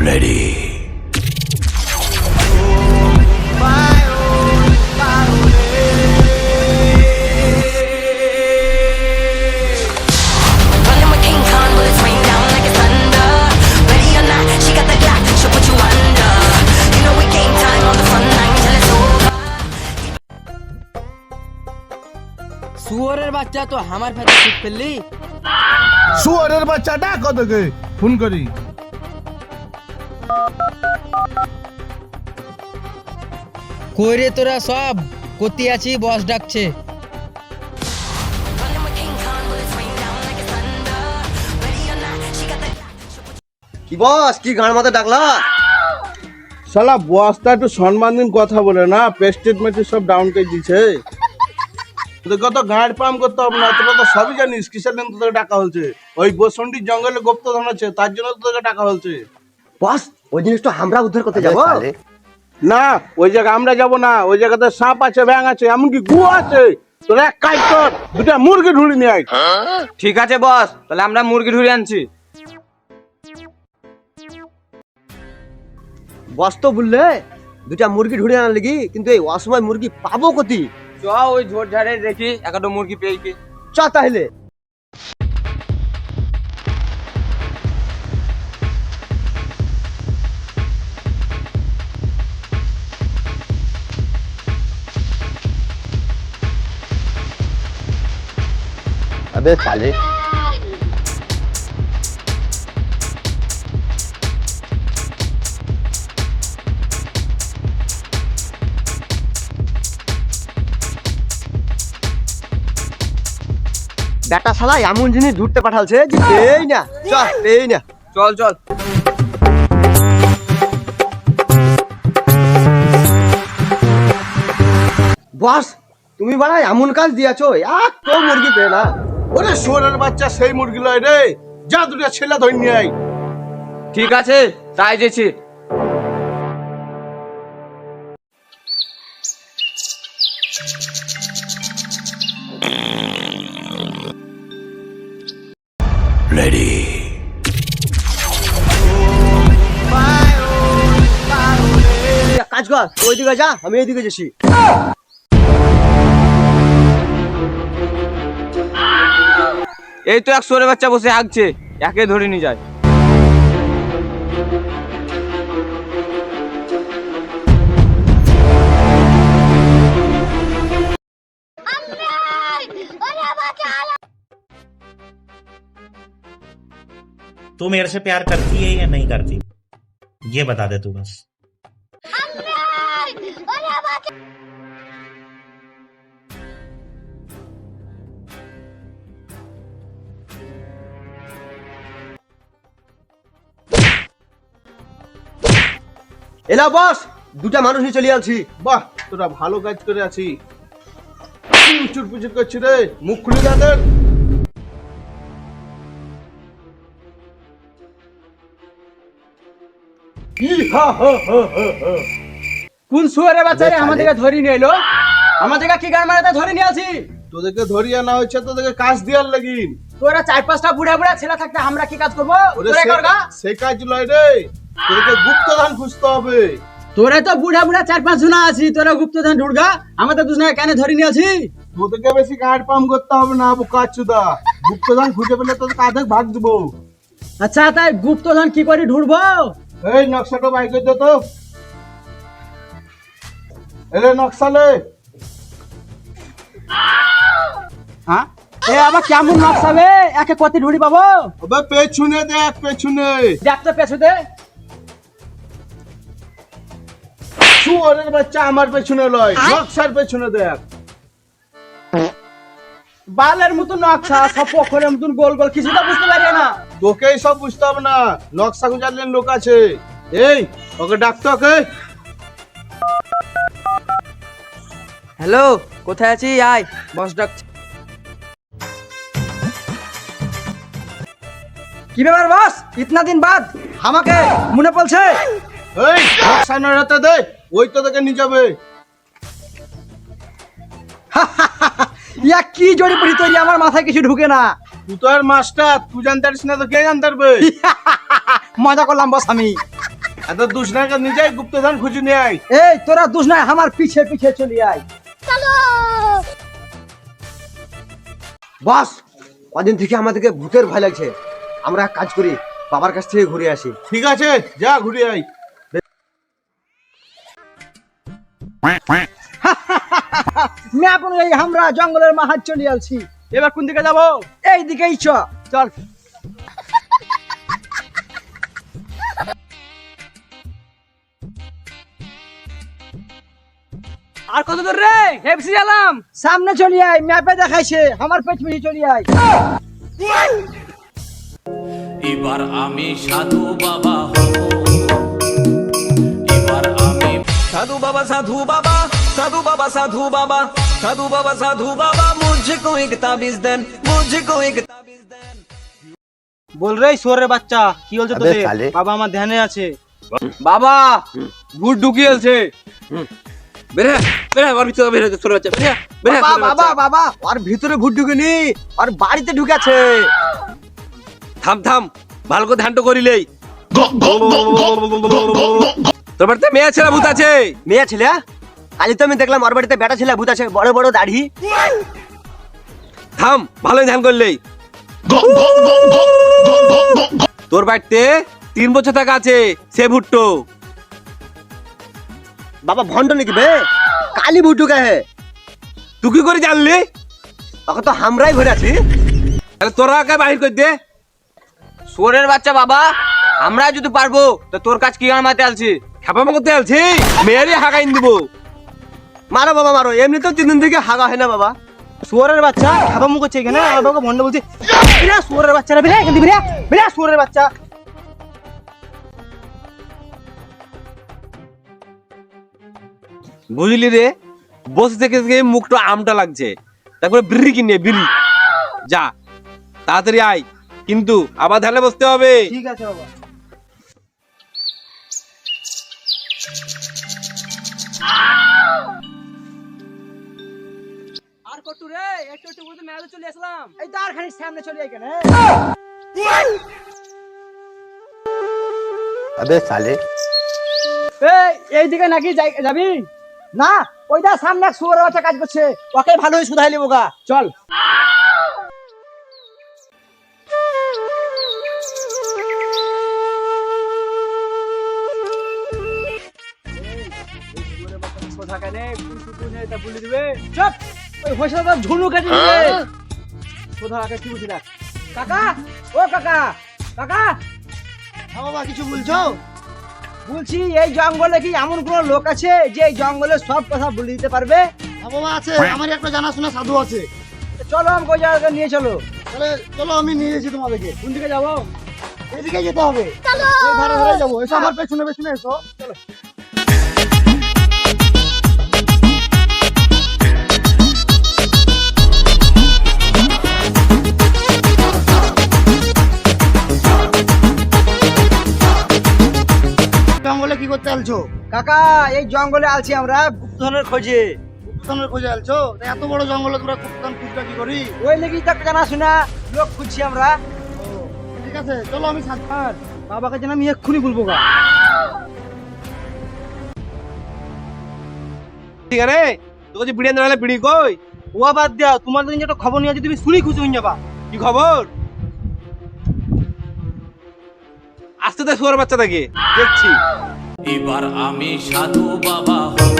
Ready. Running with King Kong, bullets rain down like it's thunder. Ready or not, she got the Glock, she'll put you under. You know we game time on the front line till it's over. শুয়োরের বাচ্চা তো আমার ঠিক ফেললি শুয়ারের বাচ্চাটা কতকে phone করি কইরে তোরা সব? কতি আছি বস ডাকছে। কি বস কি গান মাথা ডাকলা? শালা বস্তা একটু সম্মান দিন কথা বলে না পেস্টেড মেটে সব ডাউন করে দিছে তোদেরকে তো গাঁড় পাম করতে হবে না তোরা তো সবই জানিস কিসের জন্য তোদেরকে ডাকা হচ্ছে ওই বসন্ডির জঙ্গলে গুপ্তধন আছে তার জন্য তোদেরকে ডাকা হচ্ছে বস ওই জিনিসটা আমরা উদ্ধার করতে যাব? না ওই জায়গা আমরা যাব না ওই জায়গাতে সাপ আছে ব্যাং আছে এমনকি গু আছে। তোরা এক কাজ কর দুটা মুরগি ঢুড়ি নিয়ে আয়। ঠিক আছে বস তাহলে আমরা মুরগি ধরে আনছি। বস তো বললে দুটা মুরগি ঢুড়ে আনার লাগি কিন্তু এই অসময় মুরগি পাবো কতি চ ওই ঝোড় ঝাড়ে দেখি একটা মুরগি পেয়েছি চ তাহলে। अबे साले বেটা শালা এমন জিনিস ঢুকতে পাঠালছে যে এই না চল এই না চল চল বস তুমি বাড়া এমন কাজ দিয়েছো এক তো মুরগি পেয়ে না ওরে শুয়ারের বাচ্চা সেই মুরগি লয় রে যা দুটা ছেলে ধরে নিয়ে আয়। ঠিক আছে তাই যেছি Ready. কাজ কর ওইদিকে যা আমি এইদিকে যাচ্ছি। এই তো এক সোরে বাচ্চা বসে হাঁকছে একে ধরে নিয়ে যায় तू मेरे से प्यार करती है या नहीं करती ये बता दे तू बस এলা বস দুটা মানুষ নিয়ে চলে আলছি। বাহ তোরা ভালো কাজ করে আছি। উচুর পুচুর করছি রে মুখ খুলে যাদের কোন শুয়ারে বাচ্চা রে আমাদেরকে ধরে নিয়ে এলো? আমাদেরকে কি গান মারাতে ধরে নিয়ে আসি তোদেরকে ধরিয়ে আনা হয়েছে তোদেরকে কাজ দেওয়ার লাগিন তোরা চার পাঁচটা বুড়া বুড়া ছেলে থাকতে আমরা কি কাজ করব? সে- কাজ লয় রে। তোদেরকে গুপ্তধান খুঁজতে হবে। তোরা তো বুড়া বুড়া চার পাঁচ জনা আছি তোরা গুপ্তধন ঢুড়গা আমাদের দুজনে কেন ধরে নিয়ে আছি? তোদেরকে বেশি পাম করতে হবে না বোকা চুদা গুপ্তধান খুঁজে পেলে তোদের ভাগ দেবো। আচ্ছা তাই গুপ্তধন কি করে ঢুড়বো? এই নকশাটা বাই করে দে তো। এলে নকশালে হ্যাঁ? এ আবার কেমন নকশাবে একে কত ঢুড়ি পাবো? ওবে পেছনে দেখ পেছনে। দেখতে পেছুতে শুয়ারের বাচ্চা আমার পেছনে লয় নকশার পেছনে দেখ। বালের মতো নকশা সব পখরের মতন গোল গোল কিছুটা বুঝতে পারি না। তোকেই সব বুঝতে হবে না নকশা গুজারলেন লোক আছে। এই ওকে ডাকতো ওকে। হ্যালো কোথায় আছি আয় বস ডাকছি কি ব্যাপার বস? ইতনা দিন বাদ আমাকে মনে পড়ছে। এই নকশা নড়াতে দে। ওই তো তোকে নিয়ে যাবে। ইয়া কি জড়ি পড়ি তৈরি আমার মাথায় কিছু ঢুকে না। তুই তো আর মাস্টার তুই জানতে পারিস না তো কে জানতে পারবে? মজা করলাম বস আমি। এত দুষ্ণাকে নিজে গুপ্তধন খুঁজে নিয়ে আয়। এই তোরা দুষ নাই আমার পিছে পিছে চলি আয়। বস কদিন থেকে আমাদেরকে ভূতের ভয় লাগছে। আমরা এক কাজ করি বাবার কাছ থেকে ঘুরে আসি। ঠিক আছে যা ঘুরে আয়। ম্যাপ অনুযায়ী আমরা জঙ্গলের মাহাত চলে আসছি। এবার কোন দিকে যাব? এই দিকেই চ, চল। আর কত দূর রে? হেপসি গেলাম সামনে চলি আয়, ম্যাপে দেখাইছে, আমার পেছ পিছে চলি আয়। এবার আমি সাধু বাবা হব। সাধু বাবা সাধু বাবা সাধু বাবা সাধু বাবা সাধু বাবা সাধু বাবা মুঝকো এক তাবিজ দেন মুঝকো এক তাবিজ দেন বল রে সোরের বাচ্চা কি বলছো তোদের বাবা আমার ধ্যানে আছে বাবা ভূত ঢুকিয়েছে বেরে বেরে আমার ভিতরে বেরে সোরের বাচ্চা বেরে বেরে বাবা বাবা আর ভিতরে ভূত ঢুকেনি আর বাড়িতে ঢুকেছে থাম থাম ভালো করে ধ্যানটা করিলেই তোর বাড়িতে মেয়ে ছেলে ভূত আছে? মেয়ে ছেলে? কালি তো আমি দেখলাম ওর বাড়িতে বেটা ছেলে ভূত আছে বড় বড় দাড়ি। থাম ভালোই ধান করলেই। তোর বাড়িতে তিন বছর টাকা আছে সে ভুট্টো। বাবা ভন্ড নাকি বে? কালি ভূত ঢুকে হে? তুই কি করে জানলি? তখন তো আমরাই ঘুরে আছি। তাহলে তোরা কে বাহির করে দে। সোরের বাচ্চা বাবা আমরা যদি পারব তো তোর কাজ কি আর মাতে মেয়েরই হাগাইন দিব। মারো বাবা মারো। এমনিতেও তিন দিন থেকে হাগা হয় না বাবা। সোরের বাচ্চা খাবা মুখ করছে এখানে আর বাবা ভন্ড বলছে বিরা সোরের বাচ্চা রে বিরা এখান থেকে বিরা বিরা সোরের বাচ্চা। বুঝলি রে? বসে থেকে মুখটা আমটা লাগছে। তারপরে বিড়ি কিনে বিড়ি। যা তাড়াতাড়ি আয়। কিন্তু আবার ধানে বসতে হবে। ঠিক আছে বাবা। আর কটু রে একটু একটু মেলে চলে আসলাম। এই তো আর খানিক সামনে চলে এখানে আবে সালে। এই এই দিকে নাকি যাবি? না ওইটা সামনে এক শুয়োরের বাচ্চা কাজ করছে। ওকে ভালোই শুধাই লিবো গা চল। চুপ! ওই হোসা ঝুনু কেটে দিবে। সোধা আগে কি বুঝি রাখ কাকা! ও কাকা! কাকা! হ্যাঁ বাবা কিছু বলছো? বলছি এই জঙ্গলে কি এমন কোন লোক আছে যে এই জঙ্গলে সব কথা বলে দিতে পারবে? হ্যাঁ বাবা আছে। আমার একটা জানাশোনা সাধু আছে। চলো আমাকে ওই জায়গায় নিয়ে চলো। তাহলে চলো আমি নিয়ে যাচ্ছি তোমাদেরকে। কোন দিকে যাব? এদিকে যেতে হবে। এই ধারে ধারে যাব। এসো আমার পেছনে পেছনে এসো। চলো। করতে আলছো কাকা এই জঙ্গলে আছি আমরা। গুপ্তধনের খোঁজে। কুপ্তনের খোঁজে আলছো? এত বড় জঙ্গলে তোমরা কুপ্তন খুঁজটা কি করি? ওই লেগেই তো জানা শোনা লোক খুঁজছি আমরা। ঠিক আছে চলো আমি সাথে বাবাকে যেন আমি এক্ষুনি বলব গা। ঠিক আছে? তোকে যে বিড়ি আনতে বিড়ি কই? ও বাদ দেও তোমার দিন একটা খবর নিয়ে যদি তুমি শুনি খুশি হয়ে যাবা। কি খবর? আসতে দে শুয়ার বাচ্চা থাকে দেখছি। এবার আমি সাধু বাবা হব।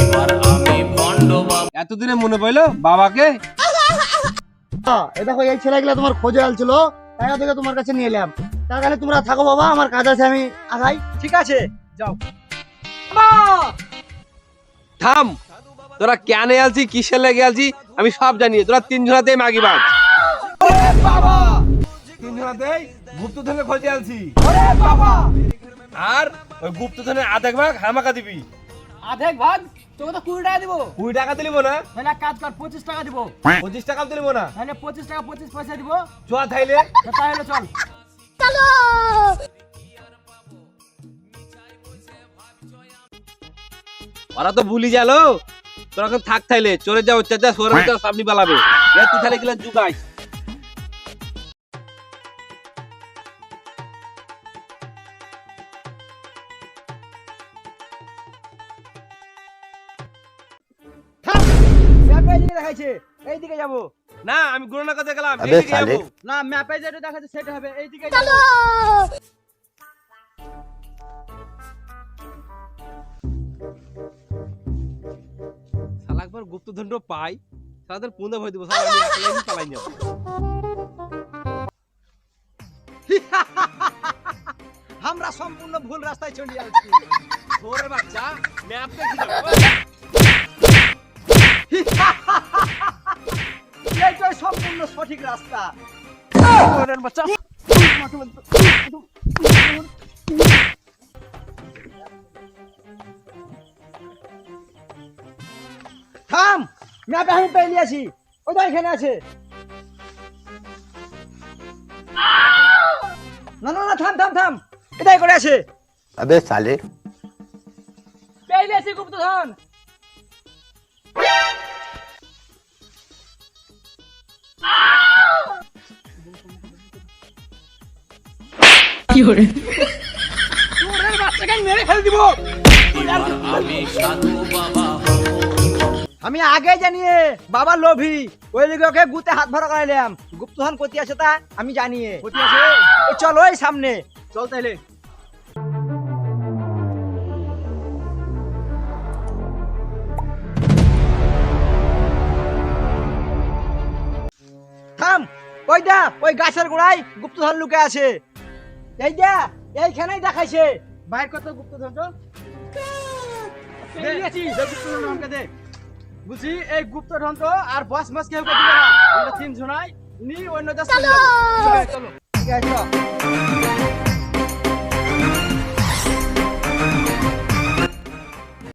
এবার আমি ভণ্ড বাবা। এতদিনে মনে পড়ল বাবাকে? এ দেখো এই ছেলেগুলা তোমার খোঁজে আলছিল তাই ওদেরকে তোমার কাছে নিয়ে এলাম। তাহলে তোমরা থাকো বাবা আমার কাজ আছে আমি আগাই। ঠিক আছে যাও। থাম তোরা কেন আলছি কিসের লেগে আলছি আমি সব জানি তোরা তিনজনাতেই মাগি বাজ। খোঁজে আলছি আর ওই গুপ্তধনের আধেক ভাগ হামাকা দিবি। আধেক ভাগ? তোকে তো কুড়ি টাকা দিব। কুড়ি টাকা দিলিব না? তাহলে এক কাজ কর পঁচিশ টাকা দিব। পঁচিশ টাকা দিলিব না? তাহলে পঁচিশ টাকা পঁচিশ পয়সা দিব। থাইলে তাহলে চল। ওরা তো ভুলি গেল। তোরা থাক থাইলে চলে যাও চাচা সোরের ভিতরে সামনি পালাবে। তুই থালে গেলে জুগাই এইদিকে দেখাইছে এইদিকে যাব। না আমি গুণনা করতে গেলাম এইদিকে যাব। না ম্যাপে যেটা দেখাচ্ছে সেটা হবে এইদিকে যাব। শালা একবার গুপ্তধনটা পাই তাদের পুঁদে ভয় দিব শালা আমি একলাই পালাই যাব। আমরা সম্পূর্ণ ভুল রাস্তায় চলে যাচ্ছি। ওরে বাচ্চা ম্যাপ দেখি এইটাই সম্পূর্ণ সঠিক রাস্তা। বাচ্চা থাম ম্যাপে আমি পেয়ে নিয়েছি। ওটা এখানে আছে। না না না থাম থাম থাম। এটাই করে আছে। আবে সালে। পেয়ে নিয়েছি গুপ্তধন। আমি আগে জানিয়ে বাবা লোভী, ওই লিগে ওকে গুতে হাত ভরা করাইলাম। গুপ্তধন কতি আছে তা আমি জানিয়ে। চল ওই সামনে। চল তাইলে। ওই দা ওই গাছের গোড়ায় গুপ্তধন লুকে আছে। এই দা এইখানেই দেখাইছে। বাইর কত গুপ্তধন তো। বুঝছি এই গুপ্তধন তো আর বস মাস কেউ দিবে না। আমরা তিন জনাই নি অন্য দেশ চলো। ঠিক আছে চলো।